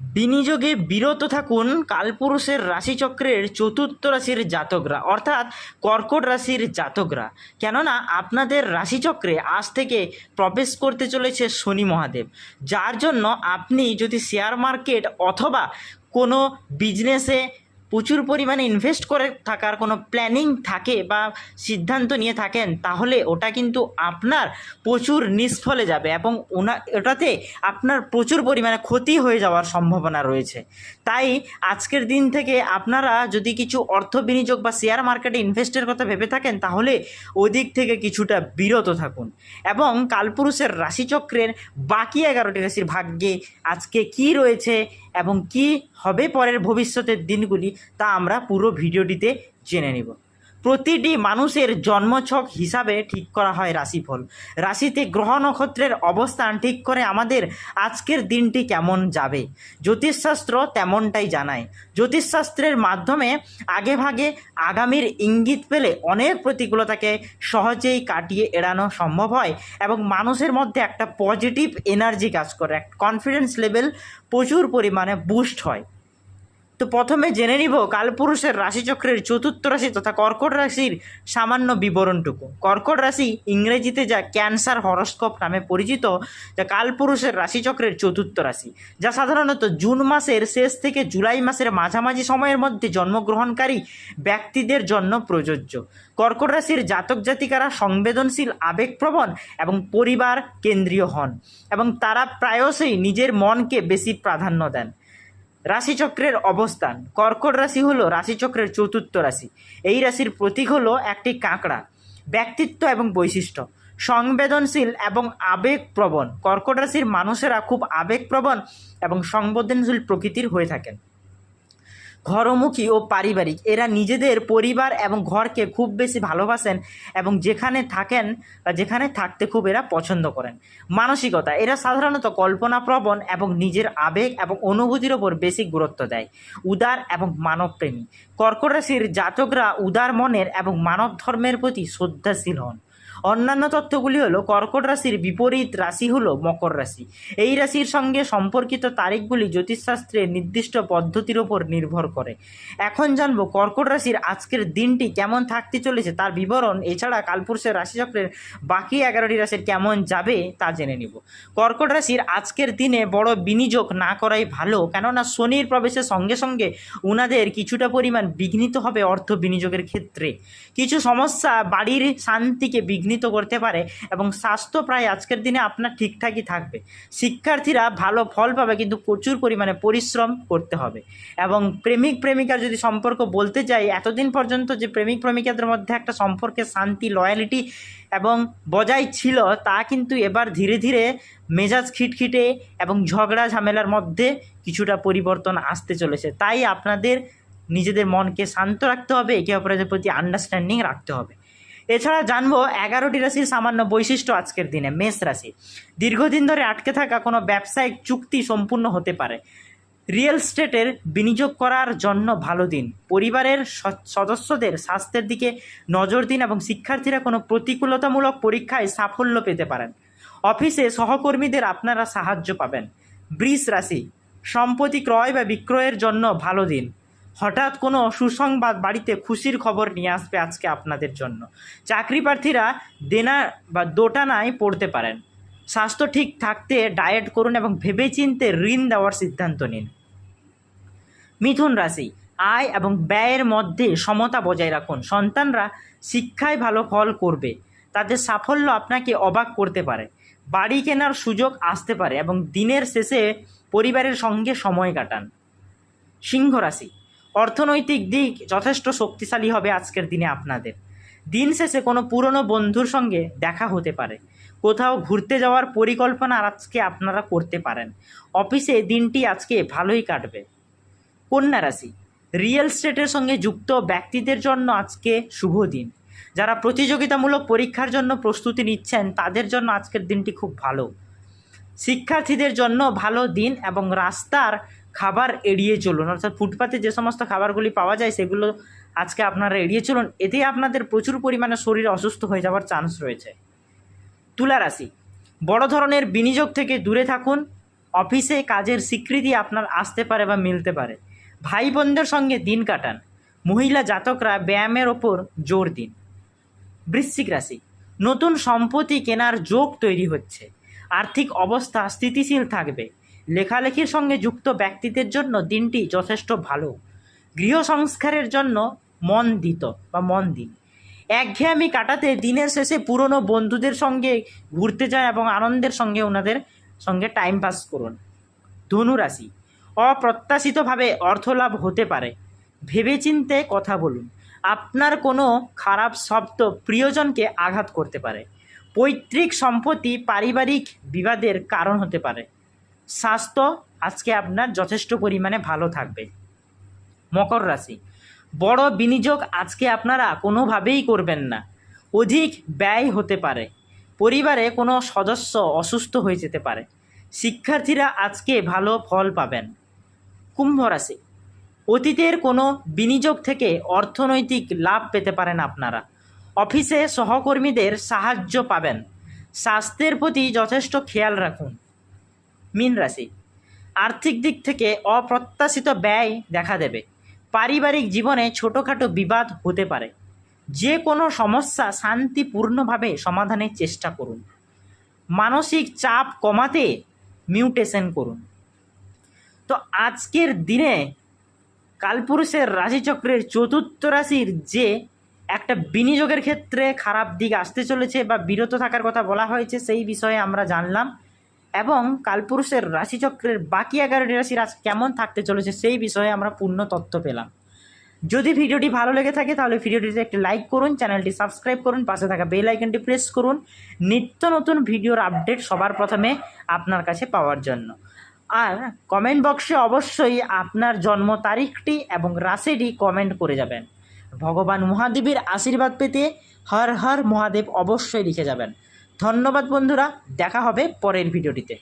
বিনিয়োগে বিরত থাকুন কালপুরুষের রাশিচক্রের চতুর্থ রাশির জাতকরা, অর্থাৎ কর্কট রাশির জাতকরা। কেননা, আপনাদের রাশিচক্রে আজ থেকে প্রবেশ করতে চলেছে শনি মহাদেব। যার জন্য আপনি যদি শেয়ার মার্কেট অথবা কোনো বিজনেসে প্রচুর পরিমাণে ইনভেস্ট করে থাকার কোনো প্ল্যানিং থাকে বা সিদ্ধান্ত নিয়ে থাকেন, তাহলে ওটা কিন্তু আপনার প্রচুর নিষ্ফলে যাবে এবং ওনা, ওটাতে আপনার প্রচুর পরিমাণে ক্ষতি হয়ে যাওয়ার সম্ভাবনা রয়েছে। তাই আজকের দিন থেকে আপনারা যদি কিছু অর্থ বিনিয়োগ বা শেয়ার মার্কেটে ইনভেস্টের কথা ভেবে থাকেন, তাহলে ওদিক থেকে কিছুটা বিরত থাকুন। এবং কালপুরুষের রাশিচক্রের বাকি এগারোটি রাশির ভাগ্যে আজকে কি রয়েছে এবং কি হবে পরের ভবিষ্যতের দিনগুলি তা আমরা পুরো ভিডিওটিতে জেনে নিব। প্রতিটি মানুষের জন্মছক হিসাবে ঠিক করা হয় রাশিফল। রাশিতে গ্রহ নক্ষত্রের অবস্থান ঠিক করে আমাদের আজকের দিনটি কেমন যাবে? জ্যোতিষশাস্ত্র তেমনটাই জানায়। জ্যোতিষশাস্ত্রের মাধ্যমে আগেভাগে আগামীর ইঙ্গিত পেলে অনেক প্রতিকূলতাকে সহজেই কাটিয়ে এড়ানো সম্ভব হয় এবং মানুষের মধ্যে একটা পজিটিভ এনার্জি কাজ করে কনফিডেন্স লেভেল প্রচুর পরিমাণে বুস্ট হয়। তো প্রথমে জেনে নিব কালপুরুষের রাশিচক্রের চতুর্থ রাশি তথা কর্কট রাশির সামান্য বিবরণটুকু। কর্কট রাশি ইংরেজিতে যা ক্যান্সার হরস্কোপ নামে পরিচিত, যা কালপুরুষের রাশিচক্রের চতুর্থ রাশি, যা সাধারণত জুন মাসের শেষ থেকে জুলাই মাসের মাঝামাঝি সময়ের মধ্যে জন্মগ্রহণকারী ব্যক্তিদের জন্য প্রযোজ্য। কর্কট রাশির জাতক জাতিকারা সংবেদনশীল, আবেগপ্রবণ এবং পরিবার কেন্দ্রীয় হন এবং তারা প্রায়শই নিজের মনকে বেশি প্রাধান্য দেন। রাশিচক্রের অবস্থান। কর্কট রাশি হলো রাশিচক্রের চতুর্থ রাশি। এই রাশির প্রতীক হলো একটি কাঁকড়া। ব্যক্তিত্ব এবং বৈশিষ্ট্য। সংবেদনশীল এবং আবেগপ্রবণ। কর্কট রাশির মানুষেরা খুব আবেগপ্রবণ এবং সংবেদনশীল প্রকৃতির হয়ে থাকেন। ঘরমুখী ও পারিবারিক। এরা নিজেদের পরিবার এবং ঘরকে খুব বেশি ভালোবাসেন এবং যেখানে থাকেন বা যেখানে থাকতে খুব এরা পছন্দ করেন। মানসিকতা, এরা সাধারণত কল্পনাপ্রবণ এবং নিজের আবেগ এবং অনুভূতির ওপর বেশি গুরুত্ব দেয়। উদার এবং মানবপ্রেমী। কর্কট রাশির জাতকরা উদার মনের এবং মানব ধর্মের প্রতি শ্রদ্ধাশীল হন। অন্যান্য তথ্যগুলি হলো কর্কট রাশির বিপরীত রাশি হলো মকর রাশি। এই রাশির সঙ্গে সম্পর্কিত তারিখগুলি জ্যোতিষশাস্ত্রের নির্দিষ্ট পদ্ধতির ওপর নির্ভর করে। এখন জানব কর্কট রাশির আজকের দিনটি কেমন থাকতে চলেছে তার বিবরণ, এছাড়া কালপুরুষের রাশিচক্রের বাকি এগারোটি রাশির কেমন যাবে তা জেনে নিব। কর্কট রাশির আজকের দিনে বড় বিনিয়োগ না করাই ভালো, কেননা শনির প্রবেশের সঙ্গে সঙ্গে উনাদের কিছুটা পরিমাণ বিঘ্নিত হবে অর্থ বিনিয়োগের ক্ষেত্রে। কিছু সমস্যা বাড়ির শান্তিকে বিঘ্নিত করতে পারে এবং স্বাস্থ্য প্রায় আজকের দিনে আপনার ঠিকঠাকই থাকবে। শিক্ষার্থীরা ভালো ফল পাবে কিন্তু প্রচুর পরিমাণে পরিশ্রম করতে হবে। এবং প্রেমিক প্রেমিকার যদি সম্পর্ক বলতে চাই এতদিন পর্যন্ত যে প্রেমিক প্রেমিকাদের মধ্যে একটা সম্পর্কে শান্তি লয়ালিটি এবং বজায় ছিল, তা কিন্তু এবার ধীরে ধীরে মেজাজ খিটখিটে এবং ঝগড়া ঝামেলার মধ্যে কিছুটা পরিবর্তন আসতে চলেছে। তাই আপনাদের নিজেদের মনকে শান্ত রাখতে হবে, একে অপরের প্রতি আন্ডারস্ট্যান্ডিং রাখতে হবে। এছাড়া জানব এগারোটি রাশির সামান্য বৈশিষ্ট্য আজকের দিনে, মেষ রাশি। দীর্ঘদিন ধরে আটকে থাকা কোনো ব্যবসায়িক চুক্তি সম্পূর্ণ হতে পারে। রিয়েল স্টেটের বিনিয়োগ করার জন্য ভালো দিন। পরিবারের সদস্যদের স্বাস্থ্যের দিকে নজর দিন এবং শিক্ষার্থীরা কোনো প্রতিকূলতামূলক পরীক্ষায় সাফল্য পেতে পারেন। অফিসে সহকর্মীদের আপনারা সাহায্য পাবেন। বৃষ রাশি, সম্পত্তি ক্রয় বা বিক্রয়ের জন্য ভালো দিন। হঠাৎ কোনো সুসংবাদ বাড়িতে খুশির খবর নিয়ে আসবে আজকে আপনাদের জন্য। চাকরি প্রার্থীরা দেনা বা দোটানায় পড়তে পারেন। স্বাস্থ্য ঠিক থাকতে ডায়েট করুন এবং ভেবেচিন্তে ঋণ দেওয়ার সিদ্ধান্ত নিন। মিথুন রাশি, আয় এবং ব্যয়ের মধ্যে সমতা বজায় রাখুন। সন্তানরা শিক্ষায় ভালো ফল করবে। তাদের সাফল্য আপনাকে অবাক করতে পারে। বাড়ি কেনার সুযোগ আসতে পারে এবং দিনের শেষে পরিবারের সঙ্গে সময় কাটান। সিংহ রাশি অর্থনৈতিক দিক যথেষ্ট শক্তিশালী হবে আজকের দিনে আপনাদের। দিন শেষে কোনো পুরনো বন্ধুর সঙ্গে দেখা হতে পারে। কোথাও ঘুরতে যাওয়ার পরিকল্পনা আজকে আপনারা করতে পারেন। অফিসে দিনটি আজকে ভালোই কাটবে। কন্যা রাশি, রিয়েল স্টেটের সঙ্গে যুক্ত ব্যক্তিদের জন্য আজকে শুভ দিন। যারা প্রতিযোগিতামূলক পরীক্ষার জন্য প্রস্তুতি নিচ্ছেন, তাদের জন্য আজকের দিনটি খুব ভালো। শিক্ষার্থীদের জন্য ভালো দিন এবং রাস্তার খাবার এড়িয়ে চলুন। অর্থাৎ ফুটপাতে যে সমস্ত খাবারগুলি পাওয়া যায়, সেগুলো আজকে আপনারা এড়িয়ে চলুন। এতে আপনাদের প্রচুর পরিমাণে শরীর অসুস্থ হয়ে যাওয়ার চান্স রয়েছে। তুলা রাশি বড় ধরনের বিনিয়োগ থেকে দূরে থাকুন। অফিসে কাজের স্বীকৃতি আপনার আসতে পারে বা মিলতে পারে। ভাই বোনদের সঙ্গে দিন কাটান। মহিলা জাতকরা ব্যায়ামের ওপর জোর দিন। বৃশ্চিক রাশি, নতুন সম্পত্তি কেনার যোগ তৈরি হচ্ছে। আর্থিক অবস্থা স্থিতিশীল থাকবে। লেখালেখির সঙ্গে যুক্ত ব্যক্তিদের জন্য দিনটি যথেষ্ট ভালো। গৃহ সংস্কারের জন্য মন দিত বা মন দিন। একঘেয়েমি কাটাতে দিনের শেষে পুরনো বন্ধুদের সঙ্গে ঘুরতে যান এবং আনন্দের সঙ্গে ওনাদের সঙ্গে টাইম পাস করুন। ধনু রাশি, অপ্রত্যাশিতভাবে অর্থলাভ হতে পারে। ভেবেচিন্তে কথা বলুন, আপনার কোনো খারাপ শব্দ প্রিয়জনকে আঘাত করতে পারে। পৈতৃক সম্পত্তি পারিবারিক বিবাদের কারণ হতে পারে। স্বাস্থ্য আজকে আপনার যথেষ্ট পরিমাণে ভালো থাকবে। মকর রাশি। বড় বিনিয়োগ আজকে আপনারা কোনোভাবেই করবেন না। অধিক ব্যয় হতে পারে। পরিবারে কোনো সদস্য অসুস্থ হয়ে যেতে পারে। শিক্ষার্থীরা আজকে ভালো ফল পাবেন। কুম্ভ রাশি। অতীতের কোনো বিনিয়োগ থেকে অর্থনৈতিক লাভ পেতে পারেন আপনারা। অফিসে সহকর্মীদের সাহায্য পাবেন। স্বাস্থ্যের প্রতি যথেষ্ট খেয়াল রাখুন। মীন রাশি। আর্থিক দিক থেকে অপ্রত্যাশিত ব্যয় দেখা দেবে। পারিবারিক জীবনে ছোটোখাটো বিবাদ হতে পারে। যে কোনো সমস্যা শান্তিপূর্ণভাবে সমাধানের চেষ্টা করুন। মানসিক চাপ কমাতে মিউটেশন করুন। তো আজকের দিনে কালপুরুষের রাশিচক্রের চতুর্থ রাশির যে একটা বিনিয়োগের ক্ষেত্রে খারাপ দিক আসতে চলেছে বা বিরত থাকার কথা বলা হয়েছে, সেই বিষয়ে আমরা জানলাম। এবং কালপুরুষের রাশিচক্রের বাকি এগারোটি রাশি আজ কেমন থাকতে চলেছে সেই বিষয়ে আমরা পূর্ণ তথ্য পেলাম। যদি ভিডিওটি ভালো লেগে থাকে, তাহলে ভিডিওটিতে একটি লাইক করুন, চ্যানেলটি সাবস্ক্রাইব করুন, পাশে থাকা বেল আইকনটি প্রেস করুন। নিত্য নতুন ভিডিওর আপডেট সবার প্রথমে আপনার কাছে পাওয়ার জন্য। আর কমেন্ট বক্সে অবশ্যই আপনার জন্ম তারিখটি এবং রাশিটি কমেন্ট করে যাবেন। ভগবান মহাদেবের আশীর্বাদ পেতে হর হর মহাদেব অবশ্যই লিখে যাবেন। ধন্যবাদ বন্ধুরা দেখা হবে পরের ভিডিওটিতে।